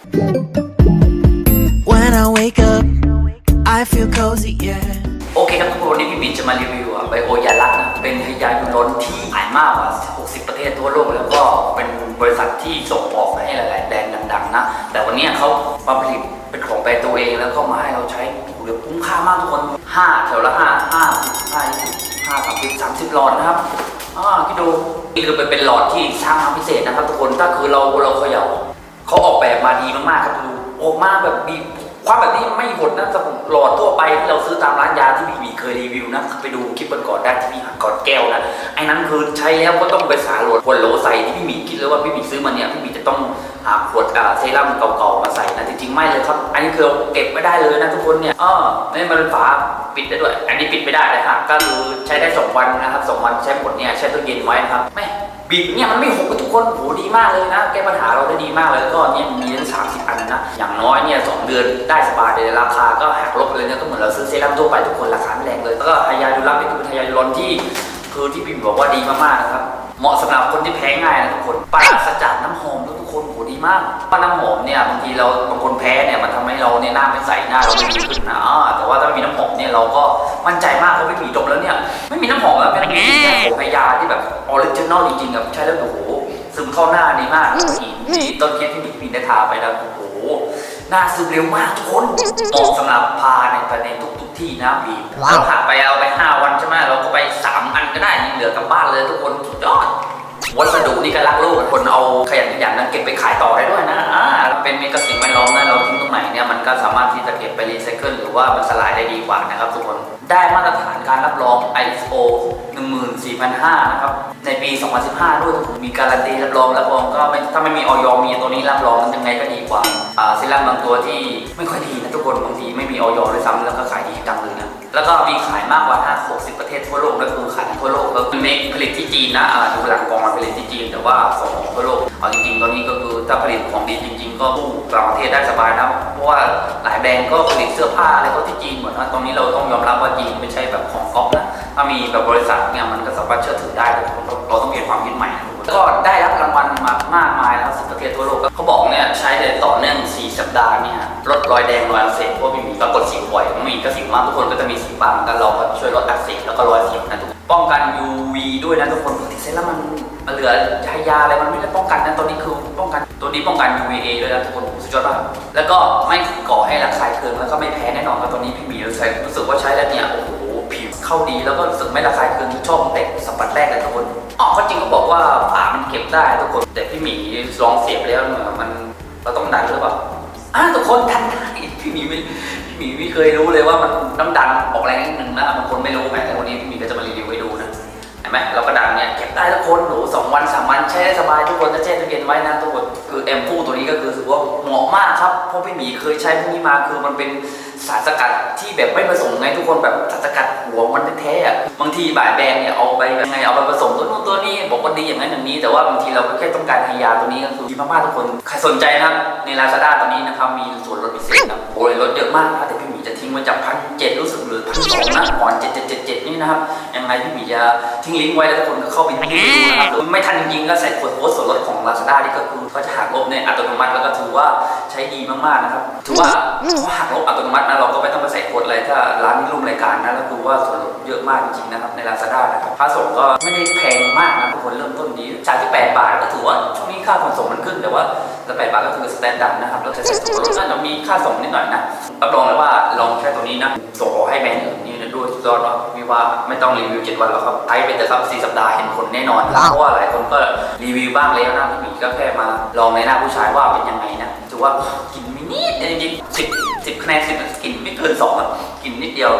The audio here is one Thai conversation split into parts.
When I wake up, I feel cozy, yeah. โอเคครับทุกคนวันนี้พี่บินจะมารีวิวไบโอยาลักนะเป็นพยายุล้นที่ขายมากกว่า 60 ประเทศทั่วโลกแล้วก็เป็นบริษัทที่ส่งออกให้หลายๆแบรนด์ดังๆนะ แต่วันนี้เขามาผลิตเป็นของแบรนด์ตัวเองแล้วก็มาให้เราใช้โอ้โหเดี๋ยวคุ้มค่ามากทุกคน 5 แถวละ5 5 5 5 30 30หลอดนะครับอ่าคิดดูนี่คือเป็นเป็นหลอดที่สร้างมาพิเศษนะครับทุกคนถ้าคือเราเราเขย่า เขาออกแบบมาดีมากๆครับดูออกมาแบบดีความแบบนี้ไม่หดนะสำหรับหลอดทั่วไปที่เราซื้อตามร้านยาที่พี่หมีเคยรีวิวนะไปดูคลิปก่อนได้ที่พี่หากอดแก้วนะไอ้นั้นคือใช้แล้วก็ต้องไปสาโหลดขวดโหลใส่ที่พี่หมีคิดเลยว่าพี่หมีซื้อมาเนี่ยพี่หมีจะต้องหาขวดเซรั่มเก่าๆมาใส่นะจริงๆไม่เลยครับ อันนี้คือเก็บไม่ได้เลยนะทุกคนเนี่ยอ้อนี่มันฝาปิดได้ด้วย อันนี้ปิดไม่ได้นะครับก็คือใช้ได้สองวันนะครับสองวันใช้หมดเนี่ยใช้ตู้เย็นไว้นะครับแม่ บีบเนี่ยมันไม่หกทุกคนโหดีมากเลยนะ แก้ปัญหาเราได้ดีมากเลยแล้วก็เนี่ยมีทั้งสามสิบอันนะ อย่างน้อยเนี่ยสองเดือนได้สบายเลยราคาก็หักลบเลยเนะก็เหมือนเราซื้อเซรั่มทั่วไปทุกคนราคาไม่แรงเลย แล้วก็ไฮยาดูรับนี่คือเป็นไฮยาดูรอนที่ คือที่บิมบอกว่าดีมากๆนะครับเหมาะสำหรับคนที่แพ้ง่ายนะทุกคนปราศจากน้ำหอมทุกคนโหดีมากเพราะน้ำหอมเนี่ยบางทีเราบาง แพ้เนี่ยมันทำให้เราเนี่ยหน้าไม่ใสหน้าเราไม่ดีขึ้นนะแต่ว่าถ้ามีน้ำหอมเนี่ยเราก็มั่นใจมากเขาไม่มีดมแล้วเนี่ยไม่มีน้ำหอมแล้วเป็นแค่ผมพยาที่แบบออริจินอลจริงๆกับใช้แล้วโอ้โหซึมเข้าหน้าดีมากนี่นี่ต้นคิดที่มีมีได้ทาไปแล้วโอ้โหหน้าซึมเร็วมากทุกคนเหมาะสำหรับพาในไปในทุกๆที่นะบีเราผ่าไปเอาไปห้าวันใช่ไหมเราก็ไปสามอันก็ได้ยังเหลือกลับบ้านเลยทุกคนสุดยอดวัสดุนี่ก็รักโลกคนเอาขยันขยันนั้นเก็บไปขายต่อได้ด้วยนะอ่าเป็นเมกะสิ่งแวดล้อมนะเราทิ้น นี่ยมันก็สามารถที่จะเก็บไปรีไซเคิลหรือว่ามันสลายได้ดีกว่านะครับทุกคนได้มาตรฐานการรับรอง ISO 14005นะครับในปี 2015 ด้วยมีการันตีรับรองรับรองก็ถ้าไม่มีออยมีตัวนี้รับรองยังไงก็ดีกว่าอ่าเซรั่มบางตัวที่ไม่ค่อยดีนะทุกคนบางทีไม่มีออยเลยซ้ำแล้วก็ขายดีจังเลยนะ แล้วก็มีขายมากกว่า50ประเทศทั่วโลกแล้วคือขายทั่วโลกก็คือเมคผลิตที่จีนนะอ่าดูหลังกองมาผลิตที่จีน แต่ว่าส่งออกทั่วโลกเอาจริงๆตอนนี้ก็คือถ้าผลิตของดีจริง ๆ ก็ตู้ต่างประเทศได้สบายนะเพราะว่าหลายแบรนด์ก็ผลิตเสื้อผ้าอะไรก็ที่จีนหมดนะตรงนี้เราต้องยอมรับว่าจีนไม่ใช่แบบของก๊อปนะ ถ้ามีแบบบริษัทเนี่ยมันก็สามารถเชื่อถือได้แต่เราต้องเปลี่ยนความคิดใหม่ก็ได้รับรางวัลมามากมายแล้วสิบประเทศทั่วโลกเขาบอกเนี่ยใช้เลยต่อเนื่อง 4 สัปดาห์เนี่ยลดรอยแดงรอยอักเสบเพราะไม่มีปรากฏสิวบ่อยไม่มีก็สิวมากทุกคนก็จะมีสิวบางกันเราก็ช่วยลดอักเสบแล้วก็รอยสิวนะทุกคนป้องกัน UV ด้วยนะทุกคนปกติเซรั่มมันมันเหลือยายาอะไรมันไม่ได้ป้องกันนะตัวนี้คือป้องกันตัวนี้ป้องกัน UVA ด้วยนะทุกคนสุดยอดมากแล้วก็ไม่ก่อให้ระคายเคืองแล้วก็ไม่แพ้แน่นอนครับตัวนี้พี่หมีรู้สึกรู้สึกว่าใช้แล้วเนี่ยโอ้โหผิว เข้าดีแล้วก็รู้สึกไม่ระคายเคืองชอบแต่สัมผัสแรกเลยทุกคนอ๋อก็จริงเขาบอกว่าฝามันเก็บได้ทุกคน แต่พี่หมีลองเสียบแล้วเนี่ยมันเราต้องดันหรือเปล่าอ่าทุกคนดันได้พี่หมีไม่พี่หมีไม่เคยรู้เลยว่ามันต้องดันออกแรงนิดนึงนะบางคนไม่รู้ไงแต่วันนี้พี่หมีก็จะมารีวิวให้ดูนะเห็นไหมเราก็ดันเนี่ยเก็บได้ทุกคนหนูสองวันสามวันแช่ได้สบายทุกคนจะแช่ตู้เย็นไว้นะทุกคนคือแอมพูตัวนี้ก็คือ มากครับเพราะพี่หมีเคยใช้พวกนี้มาคือมันเป็นสารสกัดที่แบบไม่ผสมไงทุกคนแบบสารสกัดหัวมันแท้ๆอะบางทีบ่ายแบรนด์เนี่ยเอาไปยังไงเอาไปผสมตัวนู้นตัวนี้บอกว่าดีอย่างนั้นอย่างนี้ แต่ว่าบางทีเราก็แค่ต้องการให้ยาตัวนี้ก็คือดีมากๆทุกคนใครสนใจนะครับในลาซาด้าตอนนี้นะครับมีส่วนลดพิเศษนะโอ้ยลดเยอะมากนะแต่พี่หมีจะทิ้งไว้จากพันเจ็ดรู้สึกหรือพันสองนะก่อนเจ็ดเจ็ดเจ็ดเจ็ดนี่นะครับ ไงพี่หมีจะทิ้งลิงก์ไว้แล้วทุกคนก็เข้าไปดูนะครับหรือไม่ทันจริงๆก็ใส่โค้ดโค้ดส่วนลดของ Lazada นี่ก็คือก็จะหักลบในอัตโนมัติแล้วก็ถือว่าใช้ดีมากๆนะครับถือว่าเขาหักลบอัตโนมัตินะเราก็ไม่ต้องไปใส่โค้ดอะไรถ้าร้านนี้ร่วมรายการนะแล้วคือว่าส่วนลดเยอะมากจริงๆนะครับใน Lazada นะครับค่าส่งก็ไม่ได้แพงมากนะทุกคนเริ่มต้นดีจากที่8บาทก็ถือว่าช่วงนี้ค่าขนส่งมันขึ้นแต่ว่าแต่8บาทก็คือสแตนดาร์ดนะครับแล้วจะใส่ส่วนลดก็จะมีค่าส่งนิดหน่อยนะรับรองเลยว่าลองแค่ตัวนี้นะส่งออกให้แบรนด์อื่นนี่ ด้วยสุดยอดเนาะวิว่าไม่ต้องรีวิว 7 วันแล้วครับใช้ไปแต่ครับ4สัปดาห์เห็นผลแน่นอนว้าวเพราะว่าหลายคนก็รีวิวบ้างแล้วนะพี่หมีก็แค่มาลองในหน้าผู้ชายว่าเป็นยังไงนะถือว่ากินไม่นิดเดียวจริงๆสิบสิบคะแนนสิบกินไม่เกินสองอะกินนิดเดียว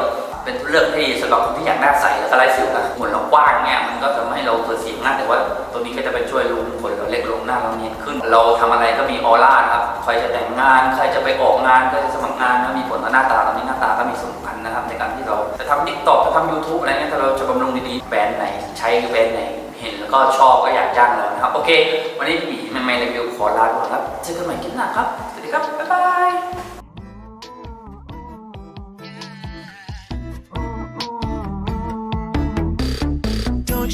เป็นเรื่องที่สำหรับคนที่อยากหน้าใสแล้วก็ไร้สิวนะหุ่นเรากว้างเนี่ยมันก็ทำให้เราเกิดสิวง่าแต่ว่าตัวนี้ก็จะไปช่วยลงขนเราเล็กลงหน้าเราเนียนขึ้น เราทำอะไรก็มีออร่าครับใครจะแต่งงานใครจะไปออกงานใครจะสมัครงานก็มีผลต่อหน้าตาตอนนี้หน้าตาก็มีส่วนสำคัญนะครับในการที่เราจะทำทิกตอกจะทำยูทูบอะไรเงี้ยถ้าเราจะบำรุงดีๆแบรนด์ไหนใช้แบรนด์ไหนเห็นแล้วก็ชอบก็อยากจ้างเรานะครับโอเค วันนี้พี่หมีมันไม่รีวิวขอลาไปก่อนครับเจอกันใหม่คลิปหน้าครับสวัสดีครับบ๊ายบาย